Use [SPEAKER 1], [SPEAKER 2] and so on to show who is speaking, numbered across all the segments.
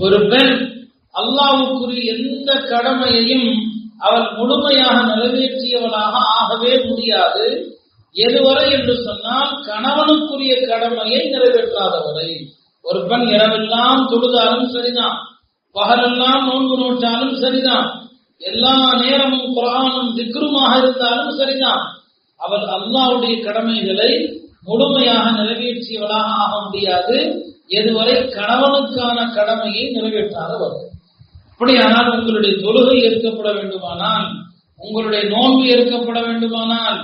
[SPEAKER 1] ஒரு பெண் அல்லாவுக்குரிய எந்த கடமையையும் அவள் முழுமையாக நிறைவேற்றியவளாக ஆகவே முடியாது. எதுவரை என்று சொன்னால் கணவனுக்குரிய கடமையை நிறைவேற்றாதவரை. ஒரு பெண் இரவெல்லாம் தொழுதாலும் சரிதான். பகலெல்லாம் நோன்பு நோட்டாலும் சரிதான். எல்லா நேரமும் குரானும் திக்ருமாக இருந்தாலும் சரிதான். அவள் அல்லாவுடைய கடமைகளை முழுமையாக நிறைவேற்றியவளாக ஆக முடியாது. எதுவரை கணவனுக்கான கடமையை நிறைவேற்றாத வரும் அப்படியானால் உங்களுடைய தொழுகை ஏற்கப்பட வேண்டுமானால் உங்களுடைய நோன்பு ஏற்கப்பட வேண்டுமானால்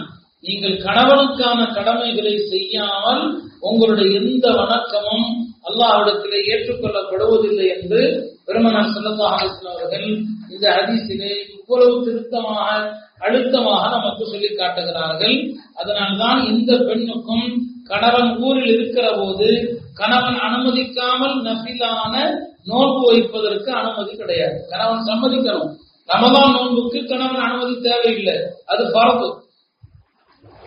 [SPEAKER 1] நீங்கள் கணவனுக்கான கடமைகளை செய்யாமல் உங்களுடைய எந்த வணக்கமும் அல்லாஹிடத்திலே ஏற்றுக்கொள்ளப்படுவதில்லை என்று பெருமனார் செல்லல்லாஹ் அவர்கள் இந்த ஹதீஸிலே இவ்வளவு திருத்தமாக அழுத்தமாக நமக்கு சொல்லி காட்டுகிறார்கள். அதனால்தான் இந்த பெண்ணுக்கும் கணவன் ஊரில் இருக்கிற போது கணவன் அனுமதிக்காமல் நபிலான நோன்பு வைப்பதற்கு அனுமதி கிடையாது. கணவன் சம்மதிக்கணும். ரமதான் நோன்புக்கு கணவன் அனுமதி தேவையில்லை. அது பரப்பு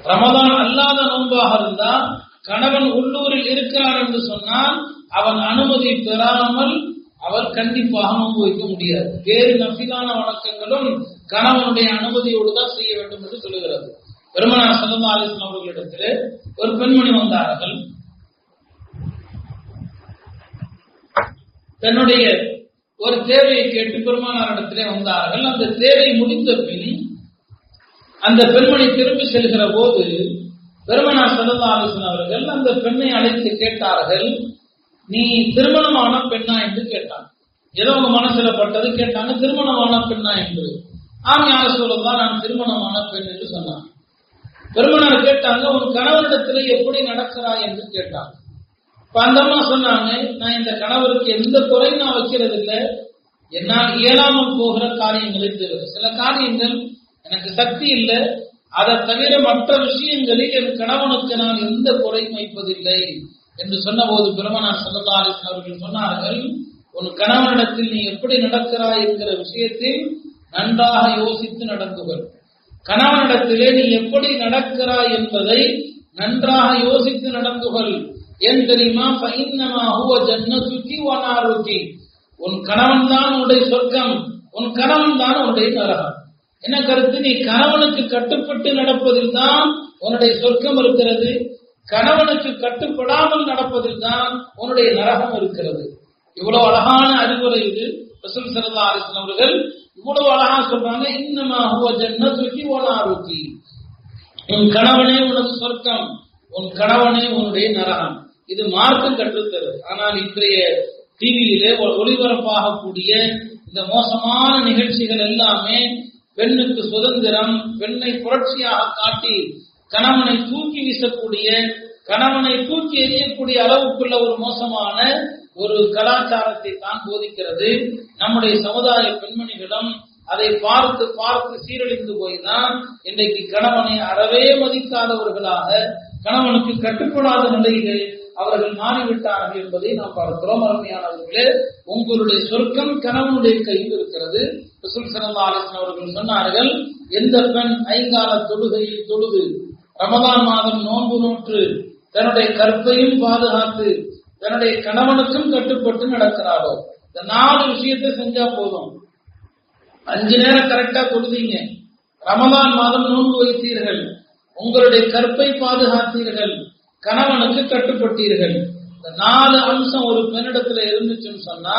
[SPEAKER 1] ரமதான் அல்லாத நோன்பாக இருந்தால் கணவன் உள்ளூரில் இருக்கிறார் என்று சொன்னால் அவன் அனுமதி பெறாமல் அவர் கண்டிப்பாக நோன்பு வைக்க முடியாது. வேறு நபிலான வணக்கங்களும் கணவனுடைய அனுமதியோடு தான் செய்ய வேண்டும் என்று சொல்லுகிறது. பெருமனார் சல்லா அலிஸ்லாம் அவர்களிடத்தில் ஒரு பெண்மணி வந்தார்கள். தன்னுடைய ஒரு தேவையை கேட்டு பெருமானாரிடத்திலே வந்தார்கள். அந்த தேவை முடிந்த பின் அந்த பெண்மணி திரும்பி செல்கிற போது பெருமனார் சல்லா அலிஸ்லாம் அவர்கள் அந்த பெண்ணை அழைத்து கேட்டார்கள். நீ திருமணமான பெண்ணா என்று கேட்டான். ஏதோ உங்க மனசுல பட்டது கேட்டாங்க திருமணமான பெண்ணா என்று. ஆம் யார சொல்லதான் நான் திருமணமான பெண் என்று சொன்னான். பெருமனார் கேட்டாங்க உன் கணவரிடத்துல எப்படி நடக்கிறாய் என்று கேட்டான். இப்ப சொன்னாங்க நான் இந்த கணவருக்கு எந்த குறையும் நான் வைக்கிறது இல்லை என்னால் இயலாமல் போகிற காரியங்களை தவிர சில காரியங்கள் எனக்கு சக்தி இல்லை. அதை தவிர மற்ற விஷயங்களில் என் கணவனுக்கு நான் எந்த குறையும் வைப்பதில்லை என்று சொன்னபோது பெருமனார் சல்லதாலிஸ் அவர்கள் சொன்னார்கள் உன் கணவனிடத்தில் நீ எப்படி நடக்கிறாய்? என்கிற விஷயத்தில் நன்றாக யோசித்து நடந்துகள். கணவனிடத்திலே நீ எப்படி நடக்கிறாய் என்பதை நன்றாக யோசித்து நடந்துகள். ஏன் தெரியுமா? பைன்னமா ஹுவ ஜன்னதுக்கி உன் கணவன் தான் உன்னுடைய சொர்க்கம். உன் கணவன் தான் உன்னுடைய நரகம். என்ன கருத்து? நீ கணவனுக்கு கட்டுப்பட்டு நடப்பதில் தான் உன்னுடைய சொர்க்கம் இருக்கிறது. கணவனுக்கு கட்டுப்படாமல் நடப்பதில் தான் உன்னுடைய நரகம் இருக்கிறது. இவ்வளவு அழகான அறிவுரை இது. ரசூல் சல்லா அலிஸ்லாம் அவர்கள் இவ்வளவு அழகா சொல்றாங்க. இன்னமா ஹுவ ஜன்னதுக்கி வனாருக்கி. உன் கணவனே உனது சொர்க்கம். உன் கணவனே உன்னுடைய நரகம். இது மார்க்கம் கற்றுத்தரு ஆனால் இன்றைய டிவியிலே ஒளிபரப்பாகக்கூடிய இந்த மோசமான நிகழ்ச்சிகள் எல்லாமே பெண்ணுக்கு சுதந்திரம் பெண்ணை புரட்சியாக காட்டி கணவனை தூக்கி வீசக்கூடிய கணவனை தூக்கி எறியக்கூடிய அளவுக்குள்ள ஒரு மோசமான ஒரு கலாச்சாரத்தை தான் போதிக்கிறது. நம்முடைய சமுதாய பெண்மணிகளும் அதை பார்த்து பார்த்து சீரழிந்து போய்தான் இன்றைக்கு கணவனை அறவே மதிக்காதவர்களாக கணவனுக்கு கட்டுப்படாத நிலையிலே அவர்கள் மாறிவிட்டார்கள் என்பதை நாம் பார்க்கிறோம். அருமையானவர்களே உங்களுடைய சொர்க்கம் கணவனுடைய கையில் இருக்கிறது. அவர்கள் சொன்னார்கள் எந்த பெண் ஐங்கால தொழுகையில் தொழுது ரமதான் மாதம் நோன்பு நோற்று தன்னுடைய கற்பையும் பாதுகாத்து தன்னுடைய கணவனுக்கும் கட்டுப்பட்டு நடக்கிறாரோ இந்த நாலு விஷயத்தை செஞ்சா போதும். அஞ்சு நேரம் கரெக்டா கொடுத்தீங்க ரமதான் மாதம் நோன்பு வைத்தீர்கள். உங்களுடைய கற்பை பாதுகாத்தீர்கள். கணவனுக்கு கட்டுப்பட்டீர்கள். இந்த நாலு அம்சம் ஒரு பெண்ணிடத்துல இருந்துச்சுன்னு சொன்னா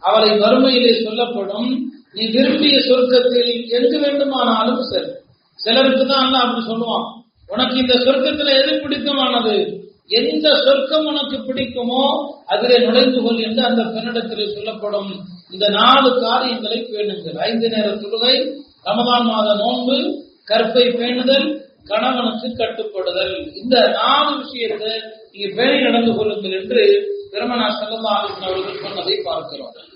[SPEAKER 1] அவளை வறுமையிலே சொல்லப்படும். நீ விரும்பிய சொர்க்கத்தில் எங்கு வேண்டுமானாலும் சரி சிலருக்கு தான் அல்ல அப்படி சொல்லுவான். உனக்கு இந்த சொர்க்கத்துல எது பிடித்தமானது? எந்த சொர்க்கம் உனக்கு பிடிக்குமோ அதிலே நுழைந்து கொள் என்று அந்த பெண்ணிடத்திலே சொல்லப்படும். இந்த நாலு காரியங்களை பேணுங்கள். ஐந்து நேர தொழுகை ரமதான் மாத நோன்பு கற்பை பேணுதல் கணவனுக்கு கட்டுப்படுதல். இந்த நாலு விஷயத்தை நீங்க பேணி நடந்து கொள்ளுங்கள் என்று திருமண செல்லல்லா அவர்கள் சொன்னதை பார்க்கிறோம்.